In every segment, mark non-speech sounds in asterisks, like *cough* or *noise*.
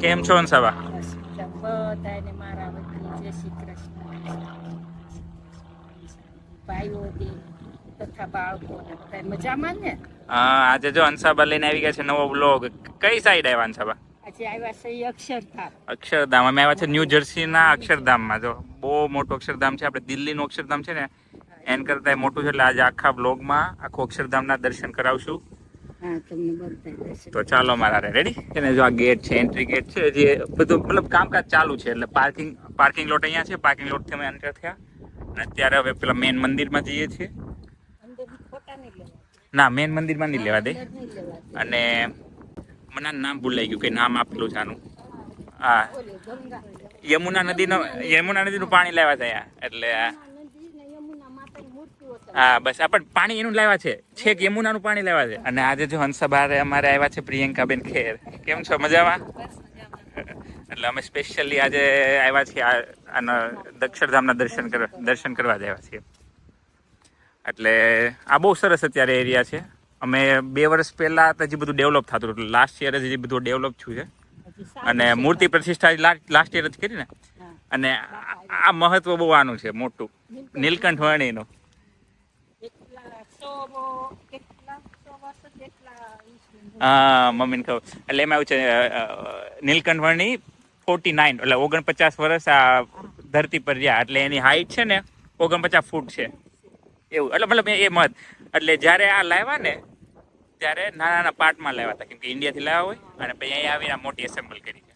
કેમ છો અંસાબા બધાને મારા વતી જય શ્રી કૃષ્ણ ભાઈઓ તથા બાળકો મજામાં ને હા, આજે જો અંસાબા લઈને આવી ગયા છે નવો બ્લોગ કઈ સાઈડ આવ્યા અંસાબા આજે આવ્યા છે અક્ષરધામ. અક્ષરધામ અમે આવ્યા છે ન્યૂ જર્સીના અક્ષરધામમાં. જો બહુ મોટું અક્ષરધામ છે. આપણે દિલ્હીનું અક્ષરધામ છે ને એન કરતા મોટું છે. એટલે આજે આખા બ્લોગમાં આખું અક્ષરધામના દર્શન કરાવશું. તો ચાલો મારા રેડી અને જો આ ગેટ છે એન્ટ્રી ગેટ છે જે બધું મતલબ કામકાજ ચાલુ છે એટલે પાર્કિંગ પાર્કિંગ લોટ અહીંયા છે પાર્કિંગ લોટથી અમે એન્ટર થયા. અને અત્યારે હવે પેલા મેન મંદિરમાં જઈએ છીએ. ના મેન મંદિરમાં નહીં લેવા દે. અને મને નામ ભૂલાઈ ગયું કે નામ આપેલું છે આનું. હા. યમુના નદીનો યમુના નદીનું પાણી લેવા થયા. એટલે એટલે આ- નદી ને યમુના માતાની મૂર્તિઓ છે. હા બસ. પણ પાણી એનું લાવ્યા છે. છેક યમુનાનું પાણી લાવ્યા છે. અને આજે જો હંસભારે અમારે આવ્યા છે પ્રિયંકાબેન ખેર. કેમ છો? મજામાં? એટલે અમે સ્પેશિયલી આજે આવ્યા છીએ આના દક્ષરધામના દર્શન કરવા દર્શન કરવા જ આવ્યા છીએ. એટલે આ બહુ સરસ અત્યારે એરિયા છે. અમે બે વર્ષ પહેલા તો હજી બધું ડેવલપ થતું હતું. લાસ્ટ યર જ બધું ડેવલપ થયું છે. અને મૂર્તિ પ્રતિષ્ઠા લાસ્ટ યર જ કરી ને. અને આ આ મહત્વ બહુ આનું છે મોટું. નીલકંઠ વર્ણીનું હા મમ્મીને ખબર. એટલે એમાં એવું છે અ, અ, નીલકંઠ વર્ણી ફોર્ટી નાઇન એટલે ઓગણપચાસ વર્ષ આ ધરતી પર રહ્યા. એટલે એની હાઈટ છે ને ઓગણપચાસ ફૂટ છે. એવું એટલે મતલબ એ મત. એટલે જ્યારે આ લાવ્યા ને ત્યારે નાના નાના પાર્ટમાં લાવ્યા હતા. કેમ કે ઇન્ડિયાથી લાવ્યા હોય અને પછી અહીંયા આવીને આ મોટી એસેમ્બલ કરી છે.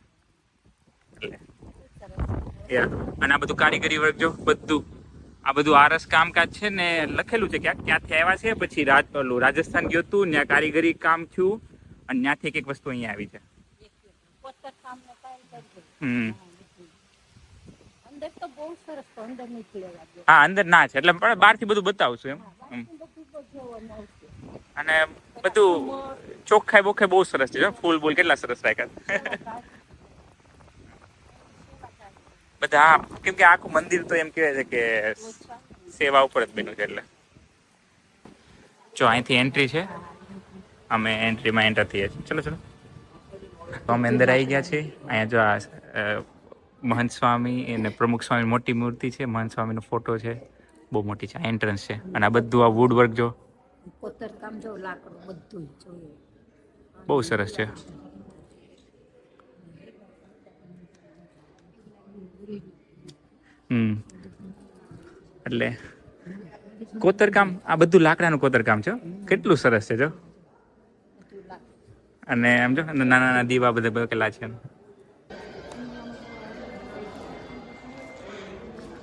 એટલે. અને આ બધું કારીગરી વર્ક જો બધું આ બધું આરસ કામકાજ છે ને લખેલું છે ક્યાંક. ક્યાંથી આવ્યા છે? પછી રાજ ઓલું રાજસ્થાન ગયું હતું ત્યાં કારીગરી કામ થયું અને ત્યાંથી એક એક વસ્તુ અહીંયા આવી છે. હા અંદર ના છે. એટલે પણ બહારથી બધું બતાવશું એમ. અને બધું ચોખ્ખાઈ બોખાઈ બહુ સરસ છે. ફૂલ બૂલ કેટલા સરસ રાખ્યા બધા કેમ કે આખું મંદિર તો એમ કહેવાય છે કે સેવા ઉપર જ બન્યું છે એટલે. જો અહીંથી એન્ટ્રી છે. અમે એન્ટ્રીમાં એન્ટર થઈએ છીએ. ચલો ચલો. તો અમે અંદર આવી ગયા છીએ. અહીંયા જો આ મહંત સ્વામી અને પ્રમુખ સ્વામી મોટી મૂર્તિ છે. મહંત સ્વામીનો ફોટો છે. બહુ મોટી છે. એન્ટ્રન્સ છે. અને આ બધું આ વુડ વર્ક જો. પોતર કામ જો લાકડું બધું જોઈએ. બહુ સરસ છે. હમ. એટલે કોતરકામ આ બધું લાકડાનું કોતરકામ છે કેટલું સરસ છે જો. અને એમ જો નાના નાના દીવા બધા બકેલા છે.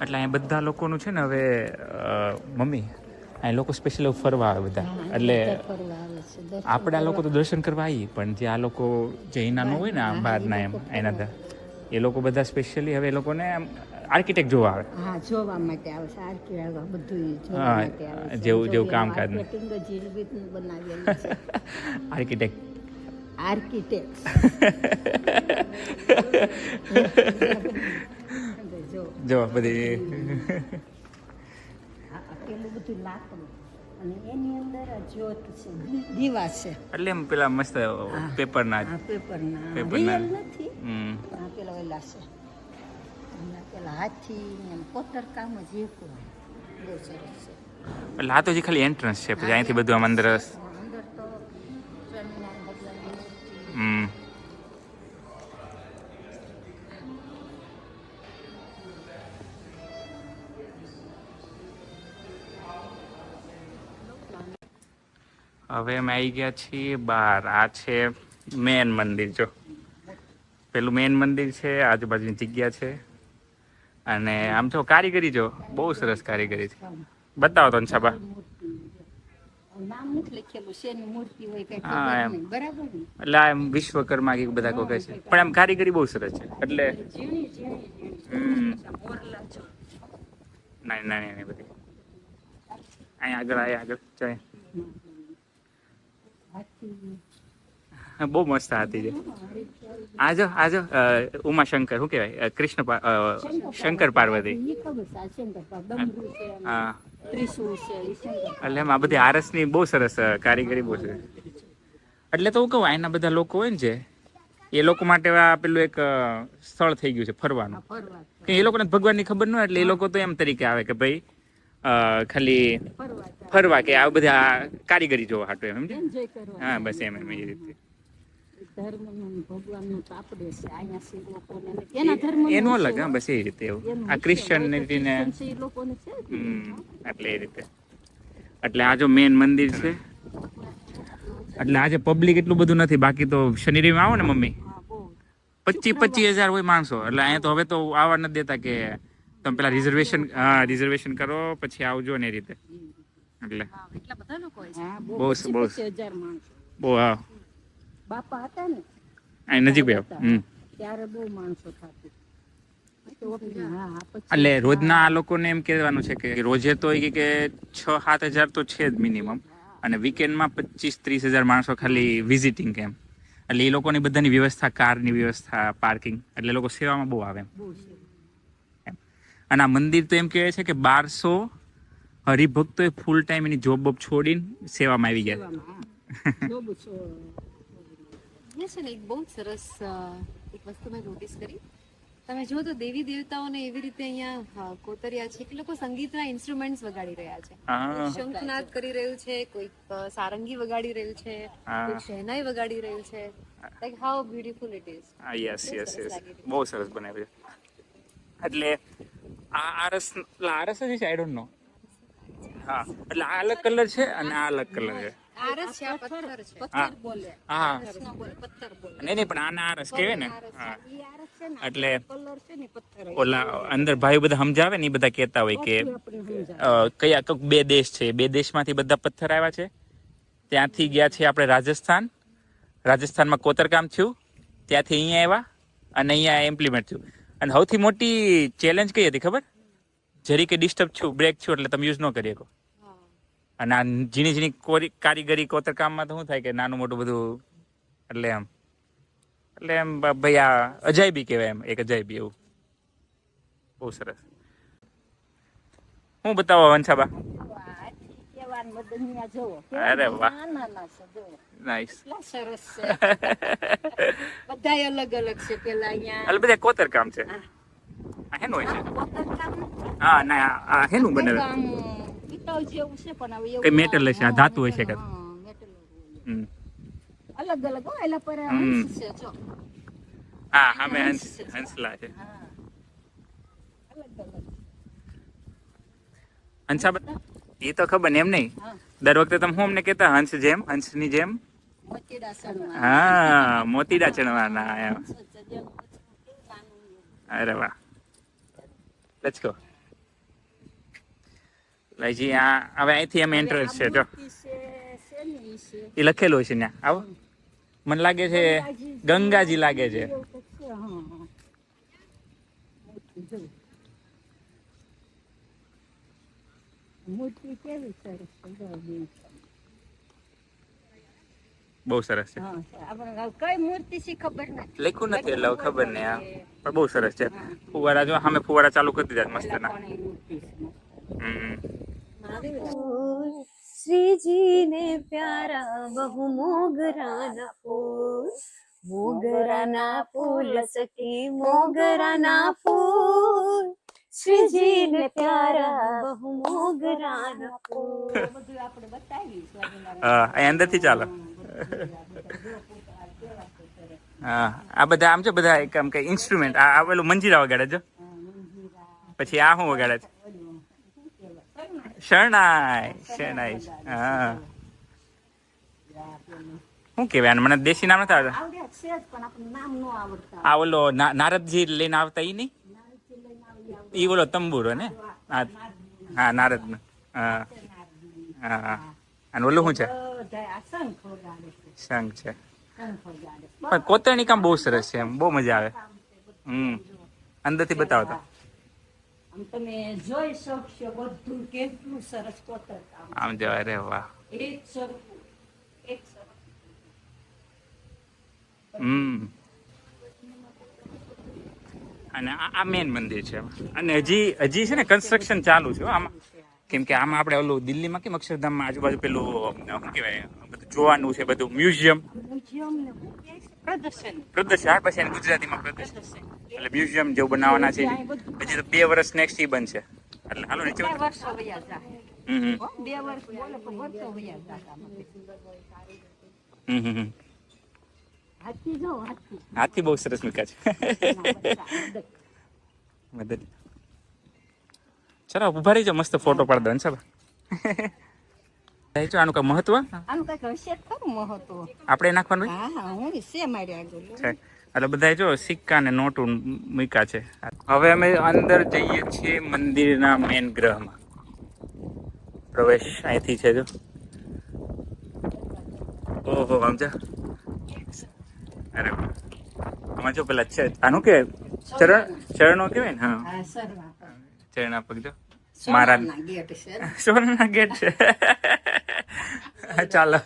એટલે અહીંયા બધા લોકોનું છે ને હવે મમ્મી અહીં લોકો સ્પેશિયલ ફરવા આવે બધા. એટલે આપણે આ લોકો તો દર્શન કરવા આવીએ પણ જે આ લોકો જે અહીંના હોય ને બહારના એમ એના એ લોકો બધા સ્પેશિયલી હવે એ લોકોને આર્કિટેક્ટ જોવા આવે. હા જોવા માટે આવે છે આરકી બધું જોવા માટે આવે જેવું- જેવું કામકાજ રીતનું બનાવેલું છે. *laughs* આર્કિટેક્ટ. આર્કિટેક્ટ. જો. જો બધી. આ પેલું બધું લાકડું. અને એની અંદર જ્યોત છે દીવા છે. એટલે એમ પેલા મસ્ત પેપરના પેપરના. પેપરના. રિયલ નથી પેલા ઓલા છે. પેલા હાથી ને એમ કોતર કામ જ એક હોય બહુ સરસ છે. એટલે આ તો હજી ખાલી એન્ટ્રન્સ છે પછી અહીંથી બધું આમ અંદર અંદર તો સ્વામિનારાયણ ભગવાનની હમ. હવે અમે આવી ગયા છીએ બહાર આ છે મેન મંદિર જો. પેલું મેન મંદિર છે આજુબાજુની જગ્યા છે. અને આમ જો કારીગરી જો બહુ સરસ કારીગરી છે. બતાવો તો છાબા એટલે એમ વિશ્વકર્મા કે બધા કહે છે. પણ આમ કારીગરી બહુ સરસ છે. એટલે નાની નાની બધી. અહીંયા આગળ અહીંયા આગળ જાય બહુ મસ્ત હતી છે આજો આજો ઉમાશંકર શું કહેવાય? કૃષ્ણ શંકર પાર્વતી. હા. એટલે આ બધી આરસની બહુ સરસ કારીગરી બહુ છે. એટલે તો હું કહું અહીંના બધા લોકો હોય ને જે એ લોકો માટે આ પેલું એક સ્થળ થઈ ગયું છે ફરવાનું. કે એ લોકોને ભગવાનની ખબર ન હોય એટલે એ લોકો તો એમ તરીકે આવે કે ભાઈ ખાલી ફરવા કે આ બધા કારીગરી જોવા હાટું એમ સમજે? હા બસ એમ એમ એ રીતે. ધર્મનું ભગવાનનું તો છે અહીંયા છે લોકોને એના ધર્મનું એનું અલગ હા બસ એ રીતે એવું. આ ક્રિશ્ચિયનિટી ને એ લોકોને છે જ ને. હમ, એટલે એ રીતે. એટલે આ જો મેન મંદિર છે. એટલે આજે પબ્લિક એટલું બધું નથી બાકી તો શનિ રવિ આવો ને મમ્મી? હા બહુ. પચીસ પચીસ હજાર હોય માણસો. એટલે અહીંયા તો હવે તો આવવા નથી દેતા કે તમે પેલા રિઝર્વેશન હા રિઝર્વેશન કરો પછી આવજો ને એ રીતે. એટલે બહુ બહુ બહુ હા. બાપા હતા ને અહીં નજીક બે. ત્યારે બહુ માણસો થતી. એટલે રોજના આ લોકોને એમ કહેવાનું છે કે રોજે તો કે છ સાત હજાર તો છે જ મિનિમમ અને વીકેન્ડમાં પચીસ ત્રીસ હજાર માણસો ખાલી વિઝિટિંગ એમ. એટલે એ લોકોની બધાની વ્યવસ્થા કારની વ્યવસ્થા પાર્કિંગ એટલે એ લોકો સેવામાં બહુ આવે અને આ મંદિર તો એમ કહેવાય છે કે બારસો હરિભક્તોએ ફૂલ ટાઈમ એની જોબ બોબ છોડીને સેવામાં આવી ગયા *laughs* અહીંયા છે ને એક બહુ જ સરસ એક વસ્તુ મેં નોટિસ કરી. તમે જુઓ તો દેવી દેવતાઓને એવી રીતે અહીંયા કોતર્યા છે કે લોકો સંગીતના ઇન્સ્ટ્રુમેન્ટ્સ વગાડી રહ્યા છે. શંખનાદ કરી રહ્યું છે કોઈક સારંગી વગાડી રહ્યું છે. કોઈક શહેનાઈ વગાડી રહ્યું છે. Like how beautiful it is yes yes yes બહુ સરસ બનાવ્યું એટલે આ આરસ આરસ જ છે આઈ ડોન્ટ નો હા એટલે આ અલગ કલર છે અને આ અલગ કલર છે. આરસ છે આ પથ્થર છે પથ્થર બોલે. હા. પથ્થર બોલે. નહીં નહીં પણ આના આરસ કહેવાય ને? હા. એટલે કલર છે ને પથ્થર ઓલા અંદર ભાઈ બધા સમજાવે ને એ બધા કહેતા હોય કે કયા કોઈક બે દેશ છે. બે દેશમાંથી બધા પથ્થર આવ્યા છે. ત્યાંથી ગયા છે આપણે રાજસ્થાન. રાજસ્થાનમાં કોતરકામ થયું. ત્યાંથી અહીંયા આવ્યા અને અહીંયા ઇમ્પ્લિમેન્ટ થયું. અને સૌથી મોટી ચેલેન્જ કઈ હતી ખબર? જરી કે ડિસ્ટર્બ છું બ્રેક છું એટલે તમે યુઝ ન કરી શકો. અને આ ઝીણી ઝીણી કોરી કારીગરી કોતરકામમાં તો શું થાય કે નાનું મોટું બધું એટલે એમ. એટલે એમ ભાઈ આ અજાયબી કહેવાય એમ એક અજાયબી એવું. બહુ સરસ. હું બતાવો વંશાબા? અરે વાહ. ના નાઈસ સરસ છે બધાય અલગ અલગ છે પેલા અહીંયા. એટલે બધા કોતરકામ છે? હેનું હોય છે? હા ના આ- હેનું બનાવે પિત્તળ જેવું છે પણ હવે એવું કઈ મેટલ હશે, આ ધાતુ હશે કે? હા. અલગ અલગ હોય એલા પર હંસ છે જો. હા સામે હંસ હંસલા છે હા. હંસા એ તો ખબર ને એમ નહીં? દર વખતે તમે હું અમને કહેતા હંસ જેમ હંસની જેમ? હા મોતીડા ચણવાના એમ. અરે વાહ. લેટ્સ ગો લઈજી આ હવે અહીંથી એન્ટ્રન્સ છે જો એ લખેલું છે ત્યાં આવો મને લાગે છે ગંગાજી લાગે છે. બહુ સરસ છે હા, આપણે હવે કઈ મૂર્તિ છે ખબર નથી લખ્યું નથી એટલે ખબર નહીં આ પણ બહુ સરસ છે ફુવારા જો સામે ફુવારા ચાલુ કરી દીધા મસ્ત ના હમ શ્રીજી ને પ્યારા બહુ મોગરાના ફૂલ. મોગરાના ફૂલ સખી મોગરાના ફૂલ. શ્રીજીને પ્યારા બહુ મોગરાના ફૂલ. બધું આપણે બતાવી હા અંદરથી ચાલો. હા આ બધા આમ છે બધા એક આમ કે ઇન્સ્ટ્રુમેન્ટ આ આ પેલું મંજીરા વગાડે છે પછી આ હું વગાડે છે? શરણાઈ શરણાઈ હા. શું કહેવાય મને દેશી નામ નથી આવડતું. આ ઓલો નારદજી લઈને આવતા ઈ નહીં? ઈ ઓલો તંબુરો ને? હા નારદ હા. હા અને ઓલું શું છે? શંખ છે. પણ કોતરણી કામ બહુ સરસ છે એમ. બહુ મજા આવે. હમ. અંદરથી બતાવો તો. આમ તમે જોઈ શકશો બધું કેટલું સરસ કોતર આમ જો અરે વાહ. એક સરખું એક હમ. અને આ મેન મંદિર છે અને હજી હજી છે ને કન્સ્ટ્રક્શન ચાલુ છે આમાં કેમ કે આમાં આપણે ઓલું દિલ્હીમાં કેમ અક્ષરધામમાં આજુબાજુ પેલું શું કહેવાય બધું જોવાનું છે બધું મ્યુઝિયમ મ્યુઝિયમ પ્રદર્શન. પ્રદર્શન આ પછી ગુજરાતીમાં પ્રદર્શન. એટલે મ્યુઝિયમ જેવું બનાવવાના છે. પછી તો બે વર્ષ નેક્સ્ટ ઈ બનશે. એટલે હાલો નીચે બે ઉતરો. વયા જાય હમ હમ. બે વર્ષ બોલે વર્ષો વયા જાય હમ હમ હમ. હાથી જો હાથી. હાથી બહુ સરસ મૂક્યા છે. મદદ. ચલો ઊભા રહીજો મસ્ત ફોટો પાડ દો ને સાહેબ જો આનું કઈ મહત્વ? આનું કંઈક હશે ખરું મહત્વ. આપણે નાખવાનું? હા હા હું છે મારી આગળ? છે. એટલે બધા જો સિક્કા ને નોટું મૂક્યા છે. હવે અમે અંદર જઈએ છીએ મંદિરના મેન ગ્રહમાં. પ્રવેશ અહીંથી છે જો. ઓહો સમજા અરે આમાં જો પેલા છે આનું કે? ચરણ ચરણો કેવાય ને? હા. ચરણા પગ જો. મારા સોનાના ગેટ છે. ચાલો.